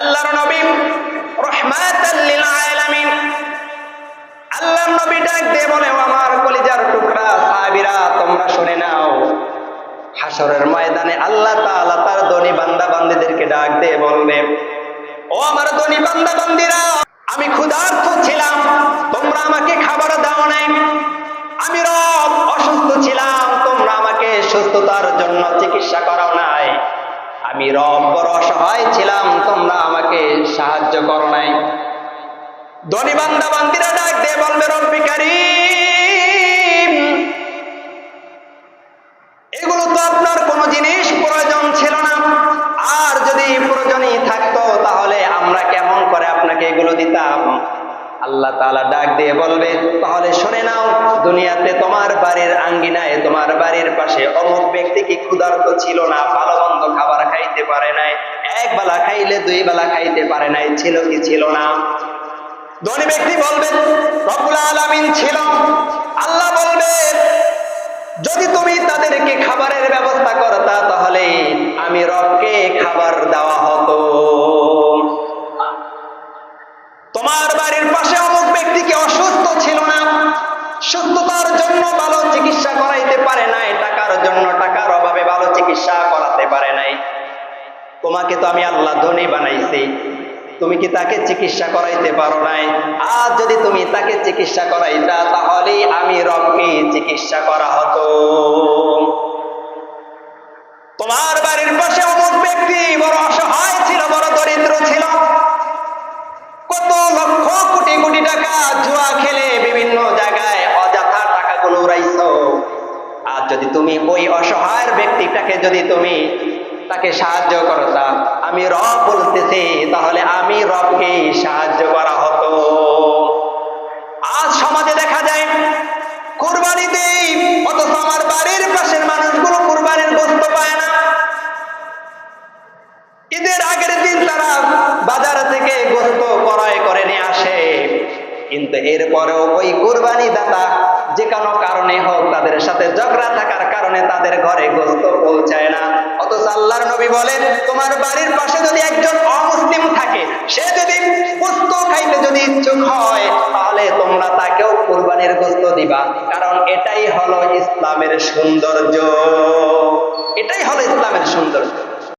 আল্লাহর নবী রহমাতাল লিল আলামিন। নবী ডাক দিয়ে বলে, "ও আমার কলিজার টুকরা, সাহাবীরা, তোমরা শুনে নাও। হাসরের ময়দানে আল্লাহ তাআলা তার ধনী বান্দা বান্দীদেরকে ডাক দিয়ে বলবে ও আমার ধনী বান্দা বান্দীরা আমি ক্ষুধার্ত ছিলাম, তোমরা আমাকে খাবার দাও নাই। আমি রব অসুস্থ ছিলাম, তোমরা আমাকে সুস্থতার জন্য চিকিৎসা করাও নাই। আমি রব বড় অসহায় ছিলাম, তোমরা আমাকে সাহায্য করো নাই। ধনী বান্দা, বান্দিরা ডাক দিয়ে বলবে, রব্বি এগুলো তো আপনার কোনো জিনিস, প্রয়োজন ছিল না। আর যদি প্রয়োজনই থাকতো, তাহলে আমরা কেমন করে আপনাকে এগুলো দিতাম? আল্লাহ তালা ডাক দিয়ে বলবে, তাহলে শুনে নাও, দুনিয়াতে তোমার বাড়ির আঙ্গিনায়, তোমার বাড়ির পাশে অমুক ব্যক্তি কি ক্ষুধার্ত ছিল না, ভালো মন্দ খাবার খাইতে পারে নাই। এক বেলা খাইলে দুই বেলা খাইতে পারে নাই। ছিল কি ছিল না? ধনী ব্যক্তি বলবেন, রব্বুল আলামিন ছিল। আল্লাহ বলবে যদি তুমি তাদেরকে খাবারের ব্যবস্থা করতা তাহলে আমি রবকে খাবার দেওয়া হতো। তোমার বাড়ির পাশে অমুক ব্যক্তি কি অসুস্থ ছিল না? সুস্থতার জন্য ভালো চিকিৎসা করাইতে পারে নাই, টাকার জন্য টাকার অভাবে ভালো চিকিৎসা করাতে পারে নাই। তোমাকে তো আমি আল্লাহ ধনী বানাইছি। তুমি কি তাকে চিকিৎসা করাইতে পারো নাই? আর যদি তুমি তাকে চিকিৎসা করাইতা তাহলে আমি রবকে চিকিৎসা করা হতো। তোমার বাড়ির পাশে অমুক ব্যক্তি বড় অসহায় ছিল, বড় দরিদ্র ছিল। কত লক্ষ কোটি কোটি টাকা জুয়া খেলে বিভিন্ন জায়গায় অযথা টাকাগুলো উড়াইছো। আর যদি তুমি ওই অসহায় ব্যক্তিটাকে যদি তুমি তাকে সাহায্য করতা আমি রব বলতেছি, তাহলে আমি রবকে সাহায্য করা হতো। আজ সমাজে দেখা যায় কুরবানি দেই অথচ আমার বাড়ির পাশের মানুষগুলো কুরবানির গোস্ত পায় না। ঈদের আগের দিন তারা বাজার থেকে গোস্ত ক্রয় করে নিয়ে আসে। কিন্তু এরপরেও ওই কুরবানি দাতা যে কোনো কারণে হোক তাদের সাথে ঝগড়া থাকার কারণে তাদের ঘরে গোস্ত পৌঁছায় না। অথচ আল্লাহর নবী বলেন, তোমার বাড়ির পাশে যদি একজন অমুসলিম থাকে, সে যদি গোস্ত খাইতে যদি ইচ্ছুক হয়, তাহলে তোমরা তাকেও কুরবানির গোস্ত দিবা। কারণ এটাই হলো ইসলামের সৌন্দর্য। এটাই হলো ইসলামের সৌন্দর্য।